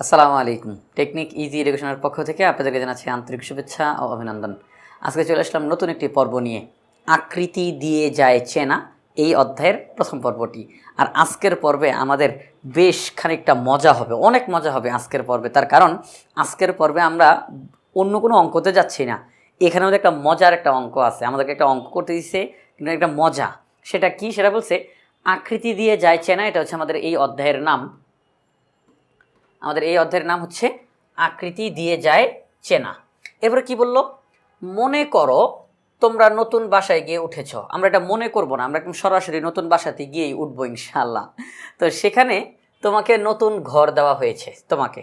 আসসালামু আলাইকুম। Technique easy এডুকেশনের পক্ষ থেকে আপনাদেরকে জানাচ্ছি আন্তরিক শুভেচ্ছা ও অভিনন্দন। আজকে চলে আসলাম নতুন একটি পর্ব নিয়ে। আকৃতি দিয়ে যায় চেনা, এই অধ্যায়ের প্রথম পর্বটি। আর আজকের পর্বে আমাদের বেশ খানিকটা মজা হবে, অনেক মজা হবে আজকের পর্বে। তার কারণ, আজকের পর্বে আমরা অন্য কোনো অঙ্কতে যাচ্ছি না। এখানে আমাদের একটা মজার একটা অঙ্ক আছে। আমাদেরকে একটা অঙ্ক করতে দিচ্ছে কিন্তু একটা মজা। সেটা কি সেটা বলছে, আকৃতি দিয়ে যায় চেনা, এটা হচ্ছে আমাদের এই অধ্যায়ের নাম। আমাদের এই অধ্যায়ের নাম হচ্ছে আকৃতি দিয়ে যায় চেনা। এরপরে কি বলল? মনে করো তোমরা নতুন বাসায় গিয়ে উঠেছ। আমরা এটা মনে করব না, আমরা একদম সরাসরি নতুন বাসাতে গিয়েই উঠবো ইনশাল্লাহ তো সেখানে তোমাকে নতুন ঘর দেওয়া হয়েছে তোমাকে।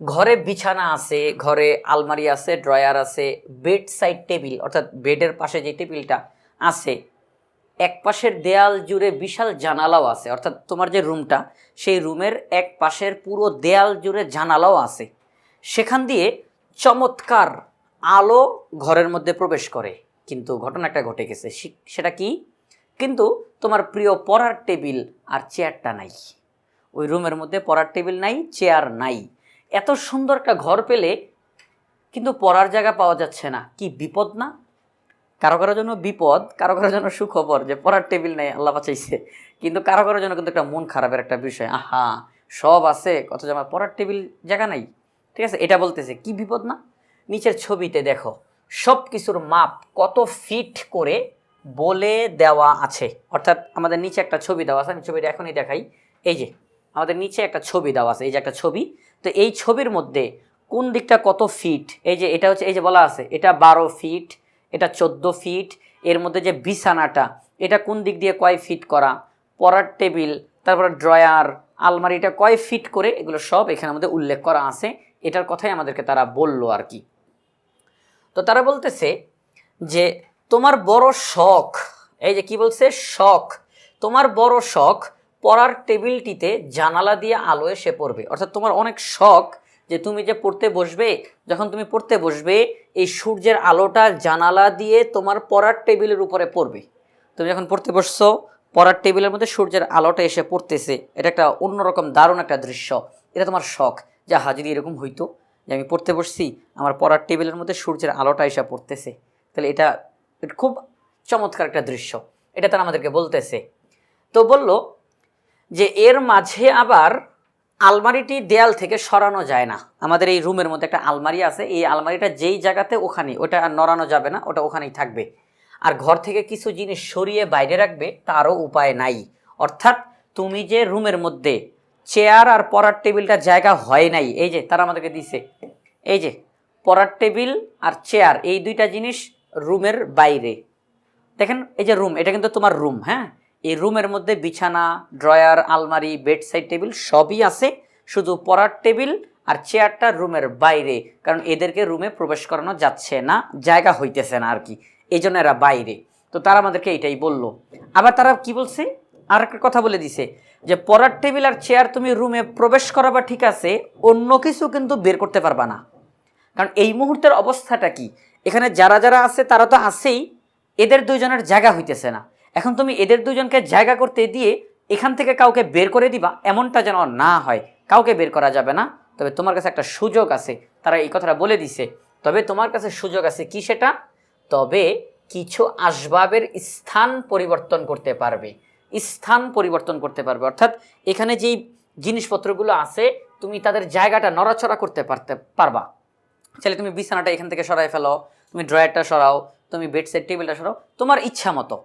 ঘরে বিছানা আছে, ঘরে আলমারি আছে, ড্রয়ার আছে, বেড সাইড টেবিল, অর্থাৎ বেডের পাশে যে টেবিলটা আছে এক পাশের দেয়াল জুড়ে বিশাল জানালাও আছে। অর্থাৎ তোমার যে রুমটা, সেই রুমের এক পাশের পুরো দেয়াল জুড়ে জানালাও আছে। সেখান দিয়ে চমৎকার আলো ঘরের মধ্যে প্রবেশ করে। কিন্তু ঘটনা একটা ঘটে গেছে। সেটা কি? কিন্তু তোমার প্রিয় পড়ার টেবিল আর চেয়ারটা নাই। ওই রুমের মধ্যে পড়ার টেবিল নাই, চেয়ার নাই। এত সুন্দর একটা ঘর পেলে কিন্তু পড়ার জায়গা পাওয়া যাচ্ছে না। কি বিপদ না? কারও কারোর জন্য বিপদ, কারও কারোর জন্য সুখবর, যে পড়ার টেবিল নেই, আল্লাহ বাঁচাইছে। কিন্তু কারও কারোর জন্য কিন্তু একটা মন খারাপের একটা বিষয়। আহা, সব আছে, অথচ আমার পড়ার টেবিল জায়গা নাই। ঠিক আছে, এটা বলতেছে, কি বিপদ না? নিচের ছবিতে দেখো সব কিছুর মাপ কত ফিট করে বলে দেওয়া আছে। অর্থাৎ আমাদের নিচে একটা ছবি দেওয়া আছে, আমি ছবিটা এখনই দেখাই। এই যে, আমাদের নিচে একটা ছবি দেওয়া আছে, এই যে একটা ছবি। তো এই ছবির মধ্যে কোন দিকটা কত ফিট? এই যে, এটা হচ্ছে, এই যে বলা আছে, এটা বারো ফিট এটা চোদ্দ ফিট এর মধ্যে যে বিছানাটা, এটা কোন দিক দিয়ে কয় ফিট করা? পড়ার টেবিল, তারপর ড্রয়ার, আলমারিটা কয় ফিট করে? এগুলো সব এখানে আমাদের উল্লেখ করা আছে। এটার কথাই আমাদেরকে তারা বলল আর কি। তো তারা বলতেছে যে, তোমার বড় শখ এই যে কি বলছে? শখ তোমার বড় শখ পড়ার টেবিলটিতে জানালা দিয়ে আলো এসে পড়বে অর্থাৎ তোমার অনেক শখ যে তুমি যে পড়তে বসবে, যখন তুমি পড়তে বসবে এই সূর্যের আলোটা জানালা দিয়ে তোমার পড়ার টেবিলের উপরে পড়বে। তুমি যখন পড়তে বসছো, পড়ার টেবিলের মধ্যে সূর্যের আলোটা এসে পড়তেছে। এটা একটা অন্যরকম দারুণ একটা দৃশ্য। এটা তোমার শখ। যা হাজিরি এরকম হইতো যে আমি পড়তে বসছি, আমার পড়ার টেবিলের মধ্যে সূর্যের আলোটা এসে পড়তেছে, তাহলে এটা এটা খুব চমৎকার একটা দৃশ্য। এটা তারা আমাদেরকে বলতেছে। তো বলল যে, এর মাঝে আবার আলমারিটি দেয়াল থেকে সরানো যায় না। আমাদের এই রুমের মধ্যে একটা আলমারি আছে। এই আলমারিটা যেই জায়গাতে ওখানেই। ওটা আর নড়ানো যাবে না, ওটা ওখানেই থাকবে। আর ঘর থেকে কিছু জিনিস সরিয়ে বাইরে রাখবে, তারও উপায় নাই। অর্থাৎ তুমি যে রুমের মধ্যে চেয়ার আর পড়ার টেবিলটা জায়গা হয় নাই, এই যে তারা আমাদেরকে দিছে, এই যে পড়ার টেবিল আর চেয়ার, এই দুইটা জিনিস রুমের বাইরে। দেখেন, এই যে রুম, এটা কিন্তু তোমার রুম হ্যাঁ? এই রুমের মধ্যে বিছানা, ড্রয়ার, আলমারি বেড সাইড টেবিল সবই আছে। শুধু পড়ার টেবিল আর চেয়ারটা রুমের বাইরে, কারণ এদেরকে রুমে প্রবেশ করানো যাচ্ছে না, জায়গা হইতেছে না আর কি এই জন্য এরা বাইরে। তো তারা আমাদেরকে এটাই বলল। আবার তারা কি বলছে? আর একটা কথা বলে দিছে, যে পড়ার টেবিল আর চেয়ার তুমি রুমে প্রবেশ করাবা ঠিক আছে, অন্য কিছু কিন্তু বের করতে পারবা না। কারণ এই মুহূর্তের অবস্থাটা কি? এখানে যারা যারা আছে তারা তো আছেই, এদের দুইজনের জায়গা হইতেছে না। এখন তুমি এদের দুজনকে জায়গা করতে দিয়ে এখান থেকে কাউকে বের করে দিবা, এমনটা যেন না হয়। কাউকে বের করা যাবে না। তবে তোমার কাছে একটা সুযোগ আছে। তারা এই কথাটা বলে দিছে। তবে তোমার কাছে সুযোগ আছে কি সেটা? তবে কিছু আসবাবের স্থান পরিবর্তন করতে পারবে। স্থান পরিবর্তন করতে পারবে। অর্থাৎ এখানে যেই জিনিসপত্রগুলো আছে, তুমি তাদের জায়গাটা নড়াচড়া করতে পারতে পারবা। চাইলে তুমি বিছানাটা এখান থেকে সরাই ফেলো, তুমি ড্রয়ারটা সরাও, তুমি বেডসেট, টেবিলটা সরাও, তোমার ইচ্ছা মতো।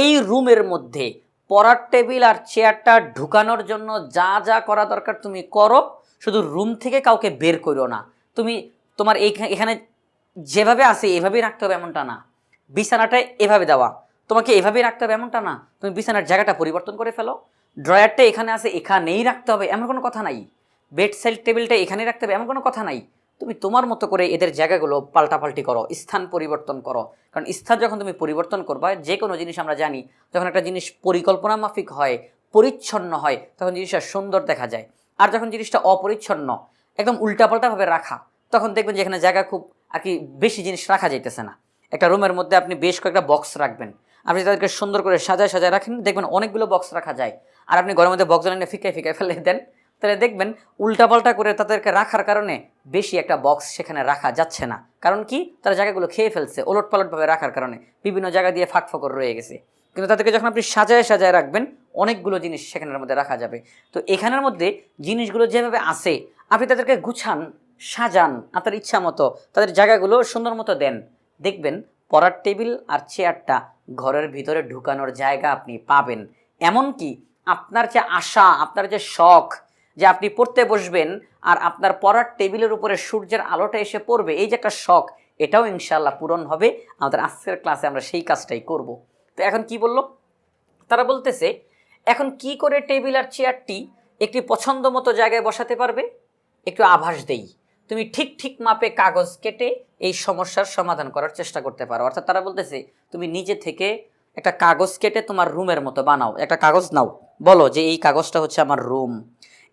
এই রুমের মধ্যে পড়ার টেবিল আর চেয়ারটা ঢুকানোর জন্য যা যা করা দরকার তুমি করো, শুধু রুম থেকে কাউকে বের করো না। তুমি তোমার এখানে যেভাবে আছে এভাবেই রাখতে হবে এমনটা না। বিছানাটা এভাবে দেওয়া। তোমাকে এভাবেই রাখতে হবে এমনটা না। তুমি বিছানার জায়গাটা পরিবর্তন করে ফেলো। ড্রয়ারটা এখানে আছে, এখানেই রাখতে হবে, এমন কোনো কথা নাই। বেড সাইড টেবিলটা এখানেই রাখতে হবে, এমন কোনো কথা নাই। তুমি তোমার মতো করে এদের জায়গাগুলো পাল্টাপাল্টি করো, স্থান পরিবর্তন করো। কারণ স্থান যখন তুমি পরিবর্তন করবা, যে কোনো জিনিস আমরা জানি, যখন একটা জিনিস পরিকল্পনা মাফিক হয়, পরিচ্ছন্ন হয়, তখন জিনিসটা সুন্দর দেখা যায়। আর যখন জিনিসটা অপরিচ্ছন্ন, একদম উল্টাপাল্টাভাবে রাখা, তখন দেখবেন যে এখানে জায়গা খুব আর কি বেশি জিনিস রাখা যাইতেছে না। একটা রুমের মধ্যে আপনি বেশ কয়েকটা বক্স রাখবেন। আপনি তাদেরকে সুন্দর করে সাজায় সাজায় রাখেন, দেখবেন অনেকগুলো বক্স রাখা যায়। আর আপনি ঘরের মধ্যে বক্স এনে ফিকায় ফিকায় ফেলে দেন তাহলে দেখবেন উল্টাপাল্টা করে তাদেরকে রাখার কারণে বেশি একটা বক্স সেখানে রাখা যাচ্ছে না। কারণ কি? তারা জায়গাগুলো খেয়ে ফেলছে ওলট পালটভাবে রাখার কারণে। বিভিন্ন জায়গা দিয়ে ফাঁক ফকর রয়ে গেছে। কিন্তু তাদেরকে যখন আপনি সাজায় সাজায় রাখবেন, অনেকগুলো জিনিস সেখানের মধ্যে রাখা যাবে। তো এখানের মধ্যে জিনিসগুলো যেভাবে আসে আপনি তাদেরকে গুছান, সাজান, আপনার ইচ্ছা মতো, তাদের জায়গাগুলো সুন্দর মতো দেন। দেখবেন পড়ার টেবিল আর চেয়ারটা ঘরের ভিতরে ঢুকানোর জায়গা আপনি পাবেন। এমনকি আপনার যে আশা, আপনার যে শখ যে আপনি পড়তে বসবেন আর আপনার পড়ার টেবিলের উপরে সূর্যের আলোটা এসে পড়বে, এই যে একটা শখ, এটাও ইনশাল্লাহ পূরণ হবে। আমাদের আজকের ক্লাসে আমরা সেই কাজটাই করব। তো এখন কি বলল? তারা বলতেছে, এখন কি করে টেবিল আর চেয়ারটি একটি পছন্দ মতো জায়গায় বসাতে পারবে? একটু আভাস দেই। তুমি ঠিক ঠিক মাপে কাগজ কেটে এই সমস্যার সমাধান করার চেষ্টা করতে পারো। অর্থাৎ তারা বলতেছে, তুমি নিজে থেকে একটা কাগজ কেটে তোমার রুমের মতো বানাও। একটা কাগজ নাও। বলো যে এই কাগজটা হচ্ছে আমার রুম।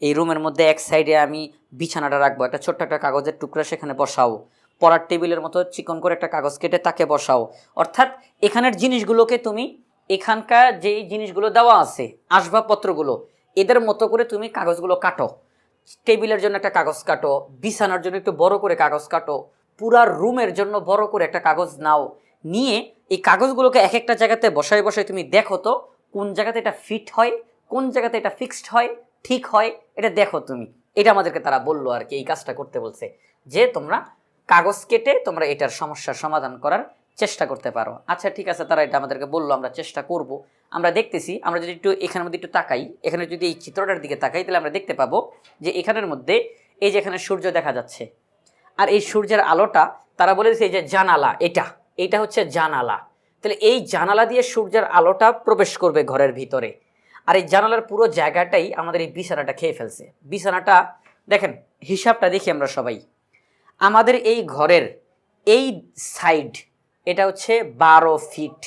এই রুমের মধ্যে এক সাইডে আমি বিছানাটা রাখব, একটা ছোট্ট একটা কাগজের টুকরা সেখানে বসাও। পড়ার টেবিলের মতো চিকন করে একটা কাগজ কেটে তাকে বসাও। অর্থাৎ এখানের জিনিসগুলোকে তুমি এখানকার যেই জিনিসগুলো দেওয়া আছে, আসবাবপত্রগুলো, এদের মতো করে তুমি কাগজগুলো কাটো। টেবিলের জন্য একটা কাগজ কাটো, বিছানার জন্য একটু বড় করে কাগজ কাটো, পুরা রুমের জন্য বড় করে একটা কাগজ নাও। নিয়ে এই কাগজগুলোকে এক একটা জায়গাতে বসায় বসায় তুমি দেখো তো কোন জায়গাতে এটা ফিট হয়, কোন জায়গাতে এটা ফিক্সড হয় ঠিক হয়, এটা দেখো তুমি। এটা আমাদেরকে তারা বলল আর কি, এই কাজটা করতে বলছে। যে তোমরা কাগজ কেটে তোমরা এটার সমস্যার সমাধান করার চেষ্টা করতে পারো। আচ্ছা ঠিক আছে, তারা এটা আমাদেরকে বলল, আমরা চেষ্টা করব। আমরা দেখতেছি, আমরা যদি একটু এখানের মধ্যে একটু তাকাই, এখানে যদি এই চিত্রটার দিকে তাকাই, তাহলে আমরা দেখতে পাবো যে এখানের মধ্যে এই যে এখানে সূর্য দেখা যাচ্ছে। আর এই সূর্যের আলোটা, তারা বলে দিচ্ছে এই যে জানালা, এটা এটা হচ্ছে জানালা। তাহলে এই জানালা দিয়ে সূর্যের আলোটা প্রবেশ করবে ঘরের ভিতরে। আর এই জানালার পুরো জায়গাটাই আমাদের এই বিছানাটা খেয়ে ফেলছে। বিছানাটা, দেখেন, হিসাবটা দেখি আমরা সবাই। আমাদের এই ঘরের এই সাইড এটা হচ্ছে বারো ফিট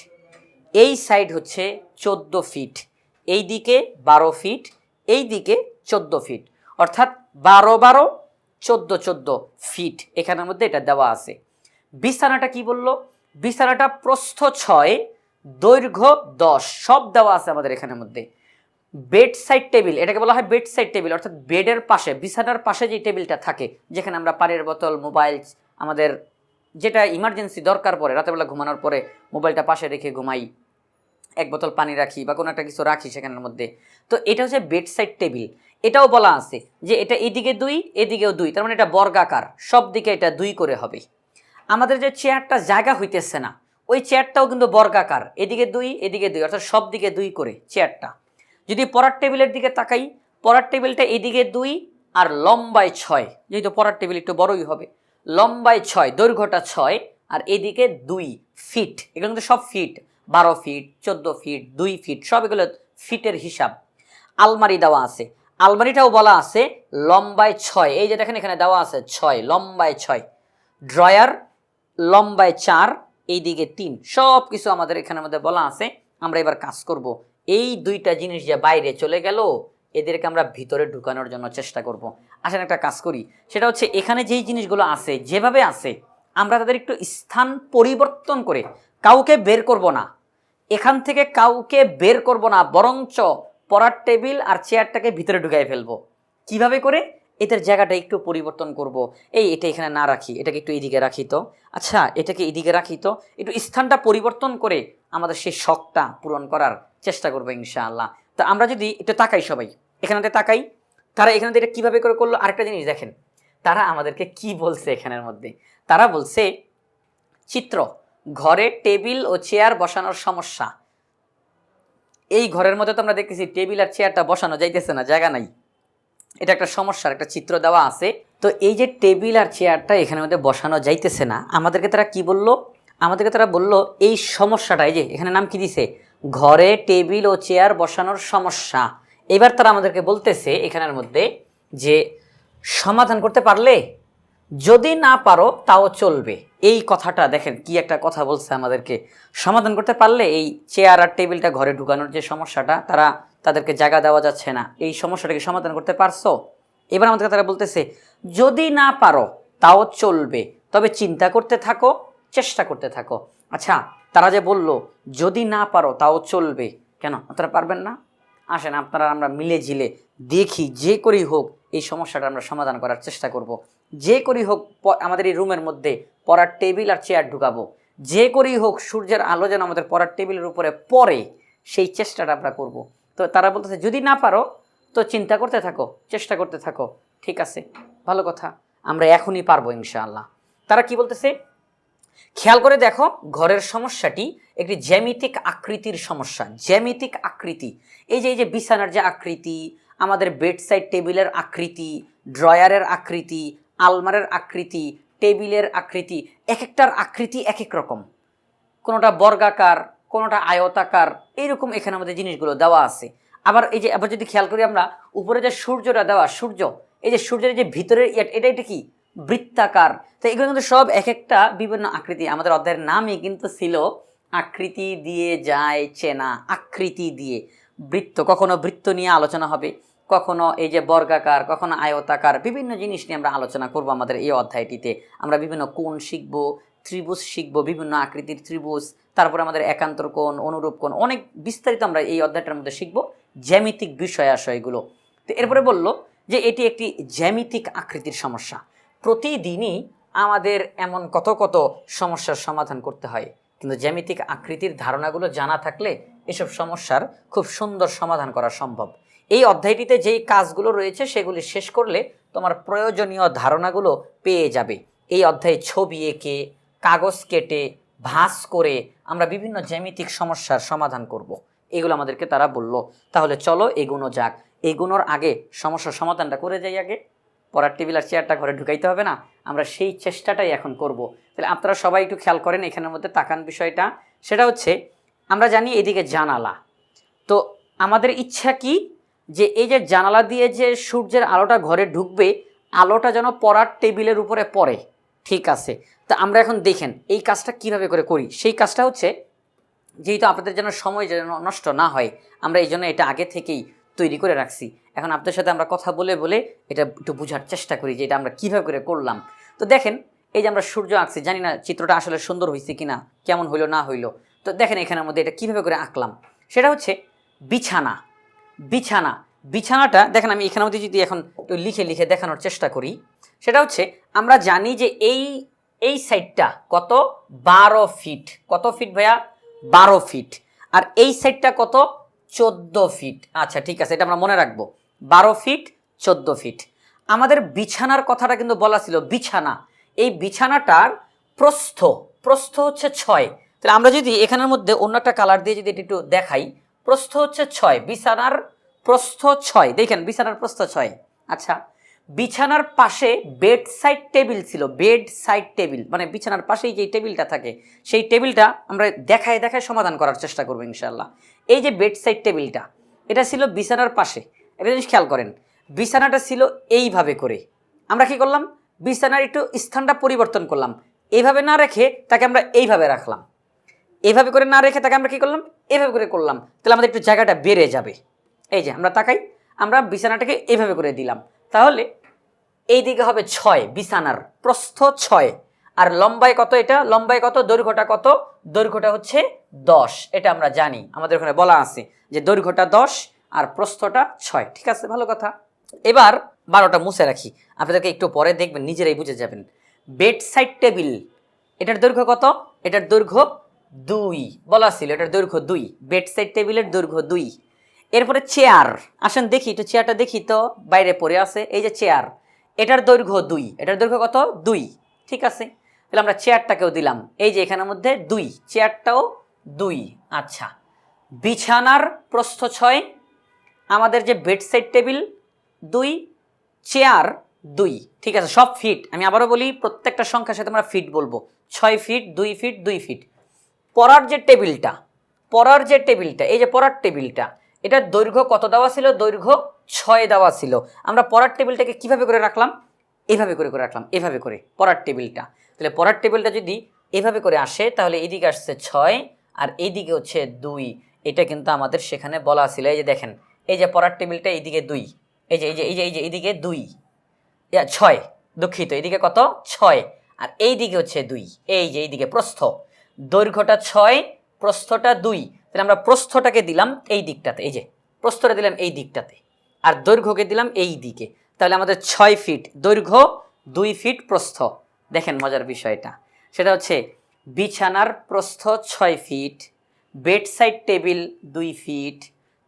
এই সাইড হচ্ছে চোদ্দ ফিট এই দিকে বারো ফিট এই দিকে চোদ্দ ফিট অর্থাৎ বারো বারো, চোদ্দ চোদ্দ ফিট এখানের মধ্যে এটা দেওয়া আছে। বিছানাটা কি বলল? বিছানাটা প্রস্থ ছয়, দৈর্ঘ্য দশ, সব দেওয়া আছে আমাদের এখানের মধ্যে। বেড সাইড টেবিল এটাকে বলা হয় বেড সাইড টেবিল অর্থাৎ বেডের পাশে, বিছানার পাশে যে টেবিলটা থাকে, যেখানে আমরা পানির বোতল মোবাইল আমাদের যেটা ইমার্জেন্সি দরকার পড়ে রাতেরবেলা ঘুমানোর পরে মোবাইলটা পাশে রেখে ঘুমাই, এক বোতল পানি রাখি বা কোনো একটা কিছু রাখি সেখানের মধ্যে। তো এটা হচ্ছে বেড সাইড টেবিল এটাও বলা আছে যে এটা এদিকে দুই, এদিকেও দুই, তার মানে এটা বর্গাকার, সব দিকে এটা দুই করে হবে। আমাদের যে চেয়ারটা জায়গা হইতেছে না, ওই চেয়ারটাও কিন্তু বর্গাকার, এদিকে দুই এদিকে দুই, অর্থাৎ সব দিকে দুই করে চেয়ারটা যদি পড়ার টেবিলের দিকে তাকাই, পড়ার টেবিলটা এদিকে দুই আর লম্বায় ছয়। যেহেতু পড়ার টেবিল একটু বড়ই হবে। লম্বায় ছয়, দৈর্ঘ্যটা ছয় আর এদিকে দুই, ফিট। এগুলো কিন্তু সব ফিট। বারো ফিট, চোদ্দ ফিট, দুই ফিট, সব এগুলো ফিটের হিসাব। আলমারি দেওয়া আছে। আলমারিটাও বলা আছে লম্বায় ছয়। এই যে দেখেন এখানে দেওয়া আছে ছয়, লম্বায় ছয়। ড্রয়ার, লম্বায় চার এই দিকে তিন। সব কিছু আমাদের এখানের মধ্যে বলা আছে। আমরা এবার কাজ করব। এই দুইটা জিনিস যে বাইরে চলে গেল, এদেরকে আমরা ভিতরে ঢুকানোর জন্য চেষ্টা করব। আসেন একটা কাজ করি, সেটা হচ্ছে এখানে যেই জিনিসগুলো আছে, যেভাবে আছে, আমরা তাদের একটু স্থান পরিবর্তন করে কাউকে বের করব না। এখান থেকে কাউকে বের করব না, বরঞ্চ পড়ার টেবিল আর চেয়ারটাকে ভিতরে ঢুকাই ফেলব। কীভাবে করে? এদের জায়গাটা একটু পরিবর্তন করব। এই, এটা এখানে না রাখি, এটাকে একটু এদিকে রাখি তো। আচ্ছা এটাকে এদিকে রাখি তো। একটু স্থানটা পরিবর্তন করে আমাদের সেই শখটা পূরণ করার চেষ্টা করব ইনশাআল্লাহ। তো আমরা যদি একটু তাকাই সবাই, এখানে তাকাই, তারা এখানে এটা কীভাবে করে করল? আরেকটা জিনিস দেখেন, তারা আমাদেরকে কি বলছে এখানের মধ্যে? তারা বলছে, চিত্র, ঘরে টেবিল ও চেয়ার বসানোর সমস্যা। এই ঘরের মধ্যে তো আমরা দেখতেছি টেবিল আর চেয়ারটা বসানো যাইতেছে না, জায়গা নাই। এটা একটা সমস্যার একটা চিত্র দেওয়া আছে। তো এই যে টেবিল আর চেয়ারটা এখানের মধ্যে বসানো যাইতেছে না, আমাদেরকে তারা কি বলল? আমাদেরকে তারা বলল, এই সমস্যাটা, এই যে এখানে নাম কি দিছে? ঘরে টেবিল ও চেয়ার বসানোর সমস্যা। এবার তারা আমাদেরকে বলতেছে এখানের মধ্যে যে, সমাধান করতে পারলে যদি না পারো তাও চলবে। এই কথাটা দেখেন কি একটা কথা বলছে আমাদেরকে। সমাধান করতে পারলে এই চেয়ার আর টেবিলটা ঘরে ঢুকানোর যে সমস্যাটা, তারা তাদেরকে জায়গা দেওয়া যাচ্ছে না। এই সমস্যাটাকে সমাধান করতে পারছ? এবার আমাদেরকে তারা বলতেছে, যদি না পারো তাও চলবে। তবে চিন্তা করতে থাকো, চেষ্টা করতে থাকো। আচ্ছা তারা যে বলল, যদি না পারো, তাও চলবে। কেন? আপনারা পারবেন না? আসেন, আপনারা আমরা মিলে ঝিলে দেখি, যে করেই হোক এই সমস্যাটা আমরা সমাধান করার চেষ্টা করব। যে করেই হোক আমাদের এই রুমের মধ্যে পড়ার টেবিল আর চেয়ার ঢুকাবো। যে করেই হোক সূর্যের আলো যেন আমাদের পড়ার টেবিলের উপরে পড়ে, সেই চেষ্টাটা আমরা করব। তো তারা বলতেছে, যদি না পারো, তো চিন্তা করতে থাকো, চেষ্টা করতে থাকো। ঠিক আছে, ভালো কথা, আমরা এখনই পারব ইনশাআল্লাহ। তারা কি বলতেছে? খেয়াল করে দেখো, ঘরের সমস্যাটি একটি জ্যামিতিক আকৃতির সমস্যা। জ্যামিতিক আকৃতি, এই যে এই যে বিছানার যে আকৃতি, আমাদের বেডসাইড টেবিলের আকৃতি ড্রয়ারের আকৃতি, আলমারের আকৃতি টেবিলের আকৃতি এক একটার আকৃতি এক এক রকম। কোনোটা বর্গাকার, কোনোটা আয়তাকার, এইরকম এখানে আমাদের জিনিসগুলো দেওয়া আছে। আবার এই যে, আবার যদি খেয়াল করি আমরা, উপরে যে সূর্যটা দেওয়া, সূর্য, এই যে সূর্যের যে ভিতরের এটা এটা কি? বৃত্তাকার। তো এগুলো কিন্তু সব এক একটা বিভিন্ন আকৃতি। আমাদের অধ্যায়ের নামই কিন্তু ছিল আকৃতি দিয়ে যায় চেনা, আকৃতি দিয়ে। বৃত্ত, কখনো বৃত্ত নিয়ে আলোচনা হবে, কখনো এই যে বর্গাকার, কখনো আয়তাকার, বিভিন্ন জিনিস নিয়ে আমরা আলোচনা করব আমাদের এই অধ্যায়টিতে। আমরা বিভিন্ন কোণ শিখব, ত্রিভুজ শিখব, বিভিন্ন আকৃতির ত্রিভুজ, তারপর আমাদের একান্তর কোণ, অনুরূপ কোণ, অনেক বিস্তারিত আমরা এই অধ্যায়টার মধ্যে শিখব, জ্যামিতিক বিষয় আশয়গুলো তো এরপরে বলল যে এটি একটি জ্যামিতিক আকৃতির সমস্যা। প্রতিদিনই আমাদের এমন কত কত সমস্যার সমাধান করতে হয়। কিন্তু জ্যামিতিক আকৃতির ধারণাগুলো জানা থাকলে এসব সমস্যার খুব সুন্দর সমাধান করা সম্ভব। এই অধ্যায়টিতে যেই কাজগুলো রয়েছে সেগুলি শেষ করলে তোমার প্রয়োজনীয় ধারণাগুলো পেয়ে যাবে। এই অধ্যায়ে ছবি এঁকে, কাগজ কেটে, ভাঁজ করে আমরা বিভিন্ন জ্যামিতিক সমস্যার সমাধান করব। এগুলো আমাদেরকে তারা বলল। তাহলে চলো এগুনো যাক। এগুনোর আগে সমস্যার সমাধানটা করে যাই আগে। পড়ার টেবিল আর চেয়ারটা ঘরে ঢুকাইতে হবে না। আমরা সেই চেষ্টাটাই এখন করব। তাহলে আপনারা সবাই একটু খেয়াল করেন এখানের মধ্যে তাকান বিষয়টা। সেটা হচ্ছে, আমরা জানি এদিকে জানালা। তো আমাদের ইচ্ছা কি? যে এই যে জানালা দিয়ে যে সূর্যের আলোটা ঘরে ঢুকবে, আলোটা যেন পড়ার টেবিলের উপরে পড়ে। ঠিক আছে। তা আমরা এখন দেখেন, এই কাজটা কীভাবে করে করি? সেই কাজটা হচ্ছে, যেহেতু আপনাদের যেন সময় যেন নষ্ট না হয়, আমরা এই জন্য এটা আগে থেকেই তৈরি করে রাখছি। এখন আপনাদের সাথে আমরা কথা বলে বলে এটা একটু বোঝার চেষ্টা করি যে এটা আমরা কীভাবে করে করলাম। তো দেখেন, এই যে আমরা সূর্য আঁকছি, জানি না চিত্রটা আসলে সুন্দর হয়েছে কি না কেমন হইল, না হইল। তো দেখেন এখানের মধ্যে এটা কীভাবে করে আঁকলাম। সেটা হচ্ছে বিছানা। বিছানা। বিছানাটা, দেখেন আমি এখানের মধ্যে যদি এখন লিখে লিখে দেখানোর চেষ্টা করি, সেটা হচ্ছে আমরা জানি যে এই এই সাইডটা কত? বারো ফিট। কত ফিট ভাইয়া? বারো ফিট। আর এই সাইডটা কত? চোদ্দ ফিট। আচ্ছা ঠিক আছে, এটা আমরা মনে রাখব। বারো ফিট, চোদ্দ ফিট। আমাদের বিছানার কথাটা কিন্তু বলা ছিল, বিছানা। এই বিছানাটার প্রস্থ প্রস্থ হচ্ছে ছয়। তাহলে আমরা যদি এখানের মধ্যে অন্য একটা কালার দিয়ে যদি একটু দেখাই, প্রস্থ হচ্ছে ছয়, বিছানার প্রস্থ ছয়। দেখেন, বিছানার প্রস্থ ছয়। আচ্ছা বিছানার পাশে বেড সাইড টেবিল ছিল বেড সাইড টেবিল মানে বিছানার পাশেই যে টেবিলটা থাকে, সেই টেবিলটা আমরা দেখায় দেখায় সমাধান করার চেষ্টা করব ইনশাল্লাহ এই যে বেড সাইড টেবিলটা এটা ছিল বিছানার পাশে। একটা জিনিস খেয়াল করেন, বিছানাটা ছিল এইভাবে করে। আমরা কি করলাম? বিছানার একটু স্থানটা পরিবর্তন করলাম। এইভাবে না রেখে তাকে আমরা এইভাবে রাখলাম। এইভাবে করে না রেখে তাকে আমরা কি করলাম? এইভাবে করে করলাম। তাহলে আমাদের একটু জায়গাটা বেড়ে যাবে। এই যে আমরা তাকাই, আমরা বিছানাটাকে এইভাবে করে দিলাম। তাহলে এই দিকে হবে ছয়, বিছানার প্রস্থ ছয়। আর লম্বায় কত এটা? লম্বায় কত? দৈর্ঘ্যটা কত? দৈর্ঘ্যটা হচ্ছে দশ। এটা আমরা জানি। আমাদের ওখানে বলা আছে যে দৈর্ঘ্যটা দশ আর প্রস্থটা ছয়, ঠিক আছে? ভালো কথা। এবার বারোটা মুছে রাখি। আপনাদেরকে একটু পরে দেখবেন, নিজেরাই বুঝে যাবেন। বেড সাইড টেবিল, এটার দৈর্ঘ্য কত? এটার দৈর্ঘ্য দুই, বলা ছিল, এটার দৈর্ঘ্য দুই। বেড সাইড টেবিলের দৈর্ঘ্য দুই। এরপরে চেয়ার, আসেন দেখি, একটু চেয়ারটা দেখি তো, বাইরে পড়ে আছে, এই যে চেয়ার। এটার দৈর্ঘ্য দুই, এটার দৈর্ঘ্য কত? দুই, ঠিক আছে? তাহলে আমরা চেয়ারটাকেও দিলাম। এই যে এখানের মধ্যে দুই, চেয়ারটাও দুই। আচ্ছা বিছানার প্রস্থ ছয় আমাদের যে বেড সাইড টেবিল দুই চেয়ার দুই। ঠিক আছে, সব ফিট আমি আবারও বলি, প্রত্যেকটা সংখ্যার সাথে আমরা ফিট বলব। ছয় ফিট দুই ফিট দুই ফিট পড়ার যে টেবিলটা পড়ার যে টেবিলটা এই যে পড়ার টেবিলটা এটার দৈর্ঘ্য কত দেওয়া ছিল? দৈর্ঘ্য ছয় দেওয়া ছিল। আমরা পড়ার টেবিলটাকে কীভাবে করে রাখলাম? এভাবে করে করে রাখলাম, এভাবে করে পড়ার টেবিলটা তাহলে পড়ার টেবিলটা যদি এভাবে করে আসে, তাহলে এইদিকে আসছে ছয় আর এইদিকে হচ্ছে দুই। এটা কিন্তু আমাদের সেখানে বলা ছিল। এই যে দেখেন এই যে পড়ার টেবিলটা এইদিকে দুই এই যে এই যে এই যে এই যে এইদিকে দুই ইয়া, ছয় দুঃখিত এইদিকে কত? ছয় আর এই দিকে হচ্ছে দুই এই যে এইদিকে প্রস্থ দৈর্ঘ্যটা ছয় প্রস্থটা দুই তাহলে আমরা প্রস্থটাকে দিলাম এই দিকটাতে এই যে প্রস্থটা দিলাম এই দিকটাতে আর দৈর্ঘ্যকে দিলাম এই দিকে তাহলে আমাদের ছয় ফিট দৈর্ঘ্য দুই ফিট প্রস্থ দেখেন মজার বিষয়টা সেটা হচ্ছে বিছানার প্রস্থ ছয় ফিট বেড সাইড টেবিল দুই ফিট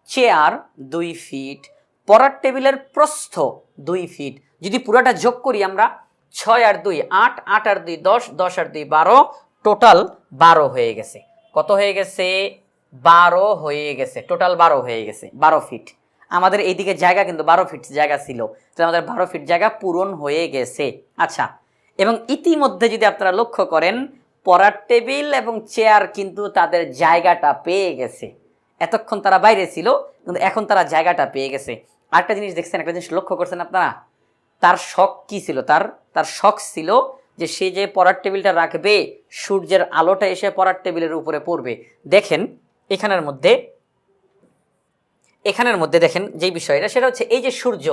চেয়ার দুই ফিট, পড়ার টেবিলের প্রস্থ দুই ফিট। যদি পুরাটা যোগ করি আমরা, ছয় আর দুই, আট আট আর দুই, দশ দশ আর দুই, বারো, টোটাল বারো হয়ে গেছে। কত হয়ে গেছে? বারো হয়ে গেছে। টোটাল বারো হয়ে গেছে, বারো ফিট। আমাদের এইদিকে জায়গা কিন্তু বারো ফিট জায়গা ছিল। তো আমাদের বারো ফিট জায়গা পূরণ হয়ে গেছে। আচ্ছা এবং ইতিমধ্যে যদি আপনারা লক্ষ্য করেন, পড়ার টেবিল এবং চেয়ার কিন্তু তাদের জায়গাটা পেয়ে গেছে। এতক্ষণ তারা বাইরে ছিল, কিন্তু এখন তারা জায়গাটা পেয়ে গেছে। আরেকটা জিনিস দেখছেন, একটা জিনিস লক্ষ্য করছেন আপনারা? তার শখ কি ছিল? তার তার শখ ছিল যে সে যে পড়ার টেবিলটা রাখবে, সূর্যের আলোটা এসে পড়ার টেবিলের উপরে পড়বে। দেখেন, এখানের মধ্যে এখানের মধ্যে দেখেন যেই বিষয়টা, সেটা হচ্ছে এই যে সূর্য,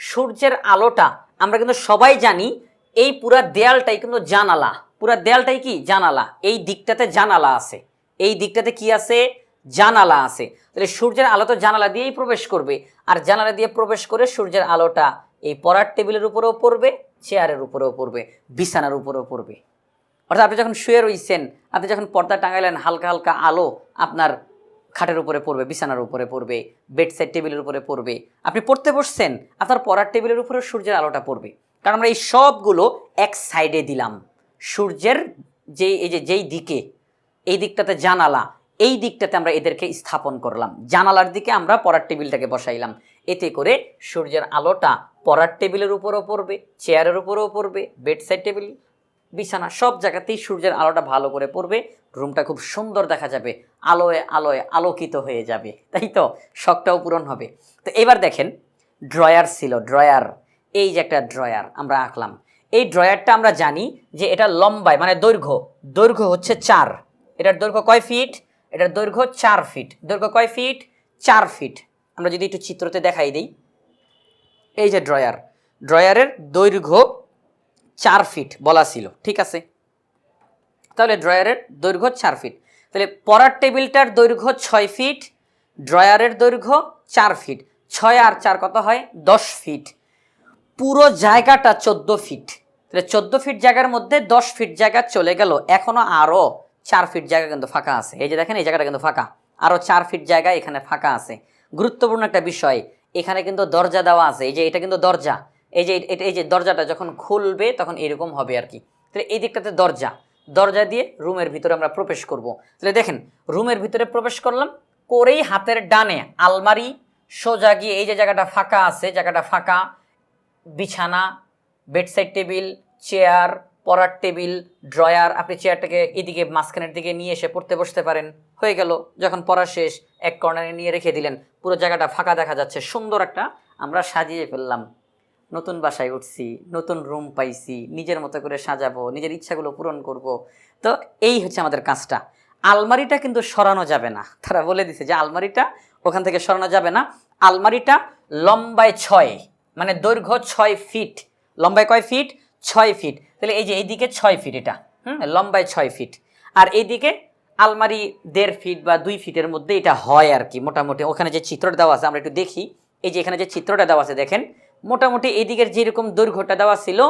সূর্যের আলোটা, আমরা কিন্তু সবাই জানি এই পুরা দেয়ালটাই কিন্তু জানালা। পুরা দেয়ালটাই কি? জানালা। এই দিকটাতে জানালা আছে। এই দিকটাতে কি আছে? জানালা আছে। তাহলে সূর্যের আলো তো জানালা দিয়েই প্রবেশ করবে। আর জানালা দিয়ে প্রবেশ করে সূর্যের আলোটা এই পড়ার টেবিলের উপরেও পড়বে, চেয়ারের উপরেও পড়বে, বিছানার উপরেও পড়বে। অর্থাৎ আপনি যখন শুয়ে রইছেন, আপনি যখন পর্দা টাঙাইলেন, হালকা হালকা আলো আপনার খাটের উপরে পড়বে, বিছানার উপরে পড়বে বেড সাইড টেবিলের উপরে পড়বে। আপনি পড়তে বসছেন, আপনার পড়ার টেবিলের উপরে সূর্যের আলোটা পড়বে। কারণ আমরা এই সবগুলো এক সাইডে দিলাম। সূর্যের যে এই যে যেই দিকে, এই দিকটাতে জানালা এই দিকটাতে আমরা এদেরকে স্থাপন করলাম। জানালার দিকে আমরা পড়ার টেবিলটাকে বসাইলাম। এতে করে সূর্যের আলোটা পড়ার টেবিলের উপরও পড়বে, চেয়ারের উপরেও পড়বে বেড সাইড টেবিল, বিছানা সব জায়গাতেই সূর্যের আলোটা ভালো করে পড়বে। রুমটা খুব সুন্দর দেখা যাবে, আলোয় আলোয় আলোকিত হয়ে যাবে, তাই তো? শখটাও পূরণ হবে। তো এবার দেখেন, ড্রয়ার ছিল, ড্রয়ার। এই যে একটা ড্রয়ার আমরা আঁকলাম। এই ড্রয়ারটা আমরা জানি যে এটা লম্বায় মানে দৈর্ঘ্য দৈর্ঘ্য হচ্ছে চার। এটার দৈর্ঘ্য কয় ফিট? এটার দৈর্ঘ্য চার ফিট দৈর্ঘ্য কয় ফিট চার ফিট আমরা যদি একটু চিত্রতে দেখাই দিই। এই যে ড্রয়ার। ড্রয়ারের দৈর্ঘ্য চার ফিট বলা ছিল। ঠিক আছে? তাহলে ড্রয়ারের দৈর্ঘ্য চার ফিট তাহলে পড়ার টেবিলটার দৈর্ঘ্য ছয় ফিট ড্রয়ারের দৈর্ঘ্য চার ফিট ছয় আর চার কত হয়? দশ ফিট পুরো জায়গাটা চোদ্দ ফিট তাহলে চোদ্দ ফিট জায়গার মধ্যে দশ ফিট জায়গা চলে গেল। এখনও আরও চার ফিট জায়গা কিন্তু ফাঁকা আছে। এই যে দেখেন, এই জায়গাটা কিন্তু ফাঁকা। আরও চার ফিট জায়গা এখানে ফাঁকা আছে। গুরুত্বপূর্ণ একটা বিষয়, এখানে কিন্তু দরজা দেওয়া আছে। এই যে এটা কিন্তু দরজা। এই যে এই যে দরজাটা যখন খুলবে তখন এরকম হবে আর কি। তাহলে এই দিকটাতে দরজা। দরজা দিয়ে রুমের ভিতরে আমরা প্রবেশ করব। তাহলে দেখেন, রুমের ভিতরে প্রবেশ করলাম, করেই হাতের ডানে আলমারি সোজা গিয়ে এই যে জায়গাটা ফাঁকা আছে, জায়গাটা ফাঁকা। বিছানা, বেডসাইড টেবিল, চেয়ার পড়ার টেবিল, ড্রয়ার, আপনি চেয়ারটাকে এদিকে মাঝখানের দিকে নিয়ে এসে পড়তে বসতে পারেন। হয়ে গেল, যখন পড়া শেষ, এক কর্নারে নিয়ে রেখে দিলেন। পুরো জায়গাটা ফাঁকা দেখা যাচ্ছে। সুন্দর একটা আমরা সাজিয়ে ফেললাম। নতুন বাসায় উঠছি, নতুন রুম পাইছি, নিজের মতো করে সাজাবো, নিজের ইচ্ছাগুলো পূরণ করব। তো এই হচ্ছে আমাদের কাজটা। আলমারিটা কিন্তু সরানো যাবে না। তারা বলে দিছে যে আলমারিটা ওখান থেকে সরানো যাবে না। আলমারিটা লম্বায় ছয় মানে দৈর্ঘ্য ছয় ফিট। লম্বায় কয় ফিট? ছয় ফিট তাহলে এই যে এইদিকে ছয় ফিট এটা, হুম? লম্বায় ছয় ফিট আর এইদিকে আলমারি দেড় ফিট বা দুই ফিটের মধ্যে এটা হয় আর কি, মোটামুটি। ওখানে যে চিত্রটা দেওয়া আছে, আমরা একটু দেখি। এই যে এখানে যে চিত্রটা দেওয়া আছে, দেখেন, মোটামুটি এইদিকের যেরকম দৈর্ঘ্যটা দেওয়া ছিল,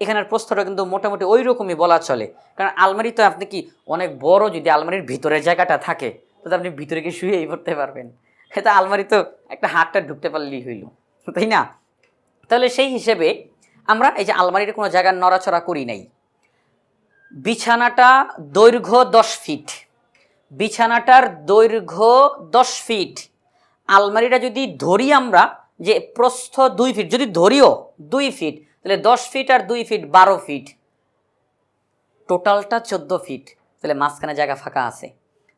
এখানের প্রস্থটা কিন্তু মোটামুটি ওই রকমই বলা চলে। কারণ আলমারি তো আপনি কি, অনেক বড় যদি আলমারির ভিতরের জায়গাটা থাকে, তাহলে আপনি ভিতরে গিয়ে শুয়েই পড়তে পারবেন। এটা আলমারি তো একটা হাতটা ঢুকতে পারলেই হইল, তাই না? তাহলে সেই হিসেবে আমরা এই যে আলমারির কোনো জায়গায় নড়াচড়া করি নাই। বিছানাটা দৈর্ঘ্য দশ ফিট। বিছানাটার দৈর্ঘ্য দশ ফিট। আলমারিটা যদি ধরি আমরা, যে প্রস্থ দুই ফিট, যদি ধরিও দুই ফিট, তাহলে দশ ফিট আর দুই ফিট বারো ফিট। টোটালটা চোদ্দ ফিট, তাহলে মাঝখানে জায়গা ফাঁকা আছে।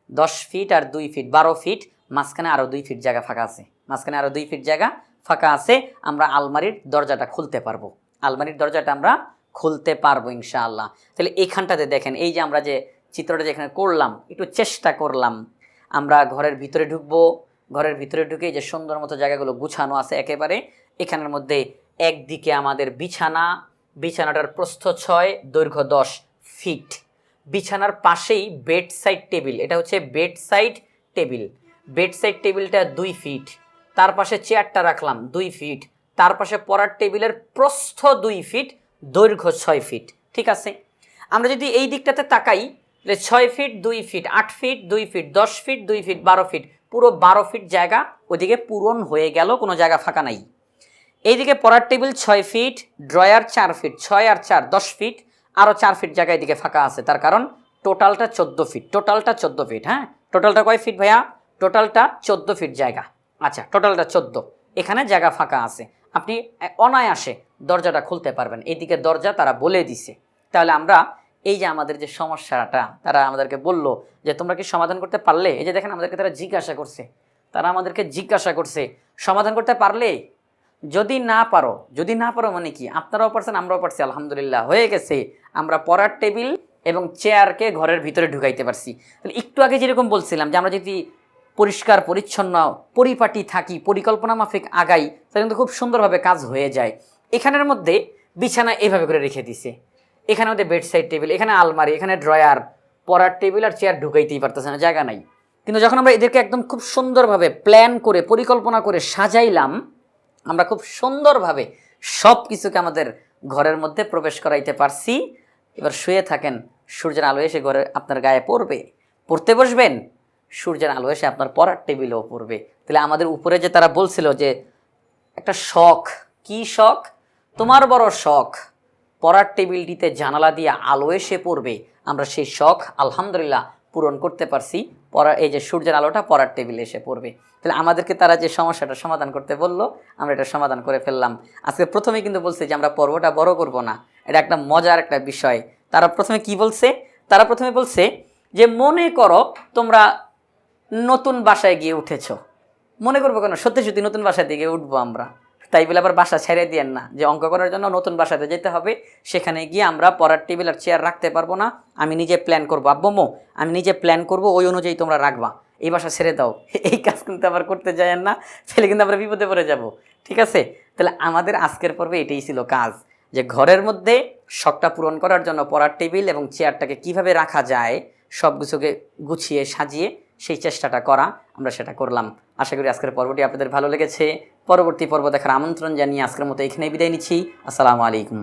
দশ ফিট আর দুই ফিট, বারো ফিট, মাঝখানে আরও দুই ফিট জায়গা ফাঁকা আছে। মাঝখানে আরও দুই ফিট জায়গা ফাঁকা আছে, আমরা আলমারির দরজাটা খুলতে পারব। আলমারির দরজাটা আমরা খুলতে পারব ইনশাআল্লাহ। তাহলে এইখানটাতে দেখেন, এই যে আমরা যে চিত্রটা যেখানে করলাম, একটু চেষ্টা করলাম। আমরা ঘরের ভিতরে ঢুকবো, ঘরের ভিতরে ঢুকে যে সুন্দর মতো জায়গাগুলো গুছানো আছে একেবারে। এখানের মধ্যে একদিকে আমাদের বিছানা, বিছানাটার প্রস্থ ছয়, দৈর্ঘ্য দশ ফিট। বিছানার পাশেই বেড সাইড টেবিল, এটা হচ্ছে bedside table. Bedside টেবিলটা দুই ফিট, তার পাশে চেয়ারটা রাখলাম দুই ফিট। তার পাশে পড়ার টেবিলের প্রস্থ দুই ফিট, দৈর্ঘ্য ছয় ফিট। ঠিক আছে? আমরা যদি এই দিকটাতে তাকাই তাহলে ছয় ফিট, দুই ফিট, আট ফিট, দুই ফিট, দশ ফিট, দুই ফিট, বারো ফিট, পুরো বারো ফিট জায়গা ওইদিকে পূরণ হয়ে গেল, কোনো জায়গা ফাঁকা নাই। এইদিকে পড়ার টেবিল ছয় ফিট, ড্রয়ার চার ফিট, ছয় আর চার দশ ফিট, আরও চার ফিট জায়গা এদিকে ফাঁকা আছে। তার কারণ টোটালটা চোদ্দ ফিট, টোটালটা চোদ্দ ফিট হ্যাঁ? টোটালটা কয় ফিট ভাইয়া? টোটালটা চোদ্দ ফিট জায়গা। আচ্ছা টোটালটা চোদ্দ। এখানে জায়গা ফাঁকা আছে। আপনি অনায়াসে দরজাটা খুলতে পারবেন। এইদিকে দরজা তারা বলে দিছে। তাহলে আমরা এই যে আমাদের যে সমস্যাটা, তারা আমাদেরকে বলল যে, তোমরা কি সমাধান করতে পারলে? এই যে দেখেন আমাদেরকে তারা জিজ্ঞাসা করছে। তারা আমাদেরকে জিজ্ঞাসা করছে, সমাধান করতে পারলে? যদি না পারো, যদি না পারো মানে কি? আপনারাও পারছেন, আমরাও পারছি, আলহামদুলিল্লাহ। হয়ে গেছে। আমরা পড়ার টেবিল এবং চেয়ারকে ঘরের ভিতরে ঢুকাইতে পারছি। তাহলে একটু আগে যেরকম বলছিলাম যে, আমরা যদি পরিষ্কার, পরিচ্ছন্ন, পরিপাটি থাকি, পরিকল্পনা মাফিক আগাই, তাহলে কিন্তু খুব সুন্দরভাবে কাজ হয়ে যায়। এখানের মধ্যে বিছানা এভাবে করে রেখে দিছে। এখানে মধ্যে বেড সাইড টেবিল এখানে আলমারি, এখানে ড্রয়ার পড়ার টেবিল আর চেয়ার ঢুকাইতেই পারতেছে না, জায়গা নাই। কিন্তু যখন আমরা এদেরকে একদম খুব সুন্দরভাবে প্ল্যান করে, পরিকল্পনা করে সাজাইলাম, আমরা খুব সুন্দরভাবে সব কিছুকে আমাদের ঘরের মধ্যে প্রবেশ করাইতে পারছি। এবার শুয়ে থাকেন, সূর্যের আলো এসে ঘরে আপনার গায়ে পড়বে। পড়তে বসবেন সূর্যের আলো এসে আপনার পড়ার টেবিলেও পড়বে। তাহলে আমাদের উপরে যে তারা বলছিল যে, একটা শখ, কি শখ? তোমার বড় শখ। পড়ার টেবিলটিতে জানালা দিয়ে আলো এসে পড়বে। আমরা সেই শখ, আলহামদুলিল্লাহ, পূরণ করতে পারছি। পড়া, এই যে সূর্যের আলোটা পড়ার টেবিলে এসে পড়বে। তাহলে আমাদেরকে তারা যে সমস্যাটা সমাধান করতে বলল, আমরা এটা সমাধান করে ফেললাম। আজকে প্রথমে কিন্তু বলছে যে, আমরা পর্বটা বড় করব না। এটা একটা মজার একটা বিষয়। তারা প্রথমে কি বলছে? তারা প্রথমে বলছে যে, মনে করো তোমরা নতুন বাসায় গিয়ে উঠেছ। মনে করব কেন, সত্যি সত্যি নতুন বাসায় দিকে উঠবো আমরা। তাই বলে আবার বাসা ছেড়ে দিয়েন না, যে অঙ্ক করার জন্য নতুন বাসাতে যেতে হবে। সেখানে গিয়ে আমরা পড়ার টেবিল আর চেয়ার রাখতে পারব না। আমি নিজে প্ল্যান করব। আব্বমো আমি নিজে প্ল্যান করব, ওই অনুযায়ী তোমরা রাখবা। এই বাসা ছেড়ে দাও। এই কাজ কিন্তু আবার করতে যায়েন না ফেলে কিন্তু আমরা বিপদে পড়ে যাব। ঠিক আছে? তাহলে আমাদের আজকের পর্বে এটাই ছিল কাজ, যে ঘরের মধ্যে শখটা পূরণ করার জন্য পড়ার টেবিল এবং চেয়ারটাকে কীভাবে রাখা যায় সব কিছুকে গুছিয়ে সাজিয়ে সেই চেষ্টাটা করা, আমরা সেটা করলাম। আশা করি আজকের পর্বটি আপনাদের ভালো লেগেছে। পরবর্তী পর্ব দেখার আমন্ত্রণ জানিয়ে আজকের মতো এখানেই বিদায় নিচ্ছি। আসসালামু আলাইকুম।